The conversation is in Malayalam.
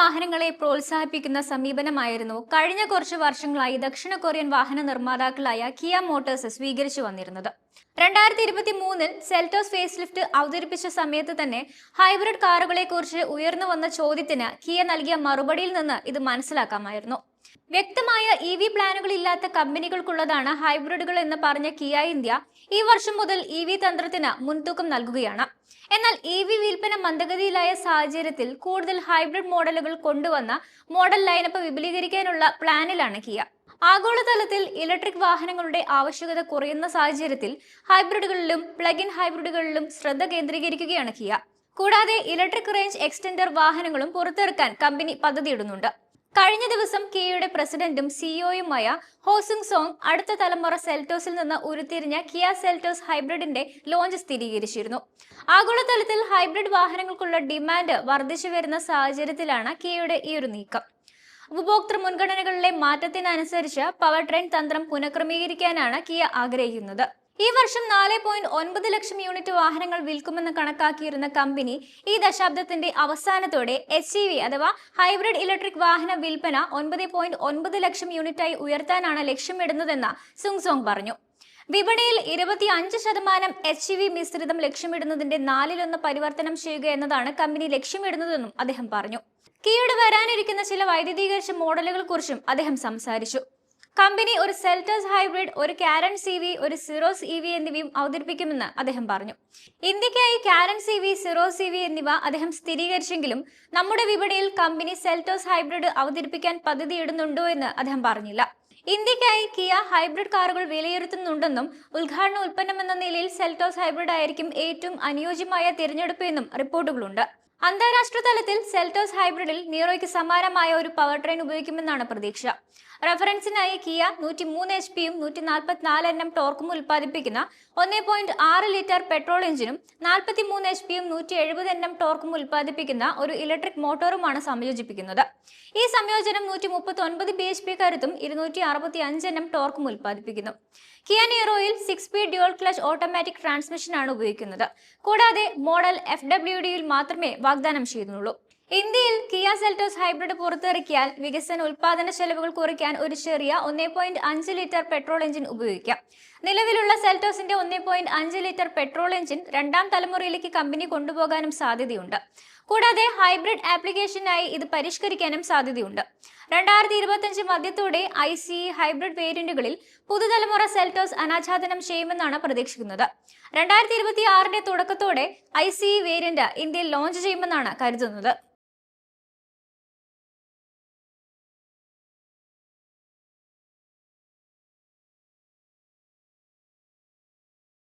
വാഹനങ്ങളെ പ്രോത്സാഹിപ്പിക്കുന്ന സമീപനമായിരുന്നു. കഴിഞ്ഞ കുറച്ച് വർഷങ്ങളായി ദക്ഷിണ കൊറിയൻ വാഹന നിർമ്മാതാക്കളായ കിയ മോട്ടോഴ്സ് സ്വീകരിച്ചു വന്നിരുന്നത്. രണ്ടായിരത്തി ഇരുപത്തി മൂന്നിൽ സെൽറ്റോസ് ഫേസ് ലിഫ്റ്റ് അവതരിപ്പിച്ച സമയത്ത് തന്നെ ഹൈബ്രിഡ് കാറുകളെ കുറിച്ച് ഉയർന്നു വന്ന ചോദ്യത്തിന് കിയ നൽകിയ മറുപടിയിൽ നിന്ന് ഇത് മനസ്സിലാക്കാമായിരുന്നു. വ്യക്തമായ ഇ വി പ്ലാനുകൾ ഇല്ലാത്ത കമ്പനികൾക്കുള്ളതാണ് ഹൈബ്രിഡുകൾ എന്ന് പറഞ്ഞ കിയ ഇന്ത്യ ഈ വർഷം മുതൽ ഇ വി തന്ത്രത്തിന് മുൻതൂക്കം നൽകുകയാണ്. എന്നാൽ ഇ വി വിൽപ്പന മന്ദഗതിയിലായ സാഹചര്യത്തിൽ കൂടുതൽ ഹൈബ്രിഡ് മോഡലുകൾ കൊണ്ടുവന്ന മോഡൽ ലൈനപ്പ് വിപുലീകരിക്കാനുള്ള പ്ലാനിലാണ് കിയ ആഗോളതലത്തിൽ ഇലക്ട്രിക് വാഹനങ്ങളുടെ ആവശ്യകത കുറയുന്ന സാഹചര്യത്തിൽ ഹൈബ്രിഡുകളിലും പ്ലഗ് ഇൻ ഹൈബ്രിഡുകളിലും ശ്രദ്ധ കേന്ദ്രീകരിക്കുകയാണ് കിയ കൂടാതെ ഇലക്ട്രിക് റേഞ്ച് എക്സ്റ്റൻഡർ വാഹനങ്ങളും പുറത്തിറക്കാൻ കമ്പനി പദ്ധതിയിടുന്നുണ്ട്. കഴിഞ്ഞ ദിവസം കിയയുടെ പ്രസിഡന്റും സിഇഒയുമായ ഹോസുങ് സോങ് അടുത്ത തലമുറ സെൽറ്റോസിൽ നിന്ന് ഉരുത്തിരിഞ്ഞ കിയ സെൽറ്റോസ് ഹൈബ്രിഡിന്റെ ലോഞ്ച് സ്ഥിരീകരിച്ചിരുന്നു. ആഗോളതലത്തിൽ ഹൈബ്രിഡ് വാഹനങ്ങൾക്കുള്ള ഡിമാൻഡ് വർദ്ധിച്ചു വരുന്ന സാഹചര്യത്തിലാണ് കിയയുടെ ഈ ഒരു നീക്കം. ഉപഭോക്തൃ മുൻഗണനകളിലെ മാറ്റത്തിനനുസരിച്ച് പവർ ട്രെയിൻ തന്ത്രം പുനഃക്രമീകരിക്കാനാണ് കിയ ആഗ്രഹിക്കുന്നത്. ഈ വർഷം നാല് പോയിന്റ് ഒൻപത് ലക്ഷം യൂണിറ്റ് വാഹനങ്ങൾ വിൽക്കുമെന്ന് കണക്കാക്കിയിരുന്ന കമ്പനി ഈ ദശാബ്ദത്തിന്റെ അവസാനത്തോടെ എസ് അഥവാ ഹൈബ്രിഡ് ഇലക്ട്രിക് വാഹന വിൽപ്പന ഒൻപത് പോയിന്റ് ഒൻപത് ലക്ഷം യൂണിറ്റായി ഉയർത്താനാണ് ലക്ഷ്യമിടുന്നതെന്ന് സുങ്സോങ് പറഞ്ഞു. വിപണിയിൽ ഇരുപത്തി അഞ്ച് ശതമാനം എച്ച് വി മിശ്രിതം ലക്ഷ്യമിടുന്നതിന്റെ നാലിലൊന്ന് പരിവർത്തനം ചെയ്യുക എന്നതാണ് കമ്പനി ലക്ഷ്യമിടുന്നതെന്നും അദ്ദേഹം പറഞ്ഞു. കിയുടെ വരാനിരിക്കുന്ന ചില വൈദ്യുതീകരിച്ച മോഡലുകൾ കുറിച്ചും അദ്ദേഹം സംസാരിച്ചു. കമ്പനി ഒരു സെൽറ്റസ് ഹൈബ്രിഡ് ഒരു കാരൻ സി വി ഒരു സിറോസ് ഇ വി എന്നിവയും അവതരിപ്പിക്കുമെന്ന് അദ്ദേഹം പറഞ്ഞു. ഇന്ത്യക്കായി Carens C V Syros C V എന്നിവ അദ്ദേഹം സ്ഥിരീകരിച്ചെങ്കിലും നമ്മുടെ വിപണിയിൽ കമ്പനി സെൽറ്റോസ് ഹൈബ്രിഡ് അവതരിപ്പിക്കാൻ പദ്ധതിയിടുന്നുണ്ടോ എന്ന് അദ്ദേഹം പറഞ്ഞില്ല. ഇന്ത്യക്കായി കിയ ഹൈബ്രിഡ് കാറുകൾ വിലയിരുത്തുന്നുണ്ടെന്നും ഉദ്ഘാടന ഉൽപ്പന്നം എന്ന നിലയിൽ സെൽറ്റോസ് ഹൈബ്രിഡ് ആയിരിക്കും ഏറ്റവും അനുയോജ്യമായ തിരഞ്ഞെടുപ്പ് എന്നും റിപ്പോർട്ടുകളുണ്ട്. അന്താരാഷ്ട്ര തലത്തിൽ സെൽറ്റോസ് ഹൈബ്രിഡിൽ നീറോയ്ക്ക് സമാനമായ ഒരു പവർ ട്രെയിൻ ഉപയോഗിക്കുമെന്നാണ് പ്രതീക്ഷ. റഫറൻസിനായി കിയ നൂറ്റി മൂന്ന് എച്ച് പിയും നൂറ്റി നാൽപ്പത്തിനാല് എൻ എം ടോർക്കും ഉൽപ്പാദിപ്പിക്കുന്ന ഒന്നേ പോയിന്റ് ആറ് ലിറ്റർ പെട്രോൾ എഞ്ചിനും നാൽപ്പത്തി മൂന്ന് എച്ച് പിയും നൂറ്റി എഴുപത് എൻ എം ടോർക്കും ഉൽപ്പാദിപ്പിക്കുന്ന ഒരു ഇലക്ട്രിക് മോട്ടോറുമാണ് സംയോജിപ്പിക്കുന്നത്. ഈ സംയോജനം നൂറ്റി മുപ്പത്തി ഒൻപത് ബി എച്ച് പി കരുത്തും ഇരുന്നൂറ്റി അറുപത്തി അഞ്ച് എൻ എം ടോർക്കും ഉൽപ്പാദിപ്പിക്കുന്നു. Kia നീറോയിൽ six speed dual clutch automatic ട്രാൻസ്മിഷനാണ് ഉപയോഗിക്കുന്നത്. കൂടാതെ മോഡൽ എഫ് ഡബ്ല്യു ഡിയിൽ മാത്രമേ വാഗ്ദാനം ചെയ്യുന്നുള്ളൂ. ഇന്ത്യയിൽ കിയ സെൽറ്റോസ് ഹൈബ്രിഡ് പുറത്തിറക്കിയാൽ വികസന ഉൽപാദന ചെലവുകൾ കുറയ്ക്കാൻ ഒരു ചെറിയ ഒന്നേ പോയിന്റ് അഞ്ച് ലിറ്റർ പെട്രോൾ എഞ്ചിൻ ഉപയോഗിക്കാം. നിലവിലുള്ള സെൽറ്റോസിന്റെ ഒന്നേ പോയിന്റ് അഞ്ച് ലിറ്റർ പെട്രോൾ എഞ്ചിൻ രണ്ടാം തലമുറയിലേക്ക് കമ്പനി കൊണ്ടുപോകാനും സാധ്യതയുണ്ട്. കൂടാതെ ഹൈബ്രിഡ് ആപ്ലിക്കേഷനായി ഇത് പരിഷ്കരിക്കാനും സാധ്യതയുണ്ട്. രണ്ടായിരത്തി ഇരുപത്തിയഞ്ച് മധ്യത്തോടെ ഐ സി ഹൈബ്രിഡ് വേരിയന്റുകളിൽ പുതുതലമുറ സെൽറ്റോസ് അനാച്ഛാദനം ചെയ്യുമെന്നാണ് പ്രതീക്ഷിക്കുന്നത്. രണ്ടായിരത്തി ഇരുപത്തി ആറിന്റെ തുടക്കത്തോടെ ഐ സി വേരിയന്റ് ഇന്ത്യയിൽ ലോഞ്ച് ചെയ്യുമെന്നാണ് കരുതുന്നത്.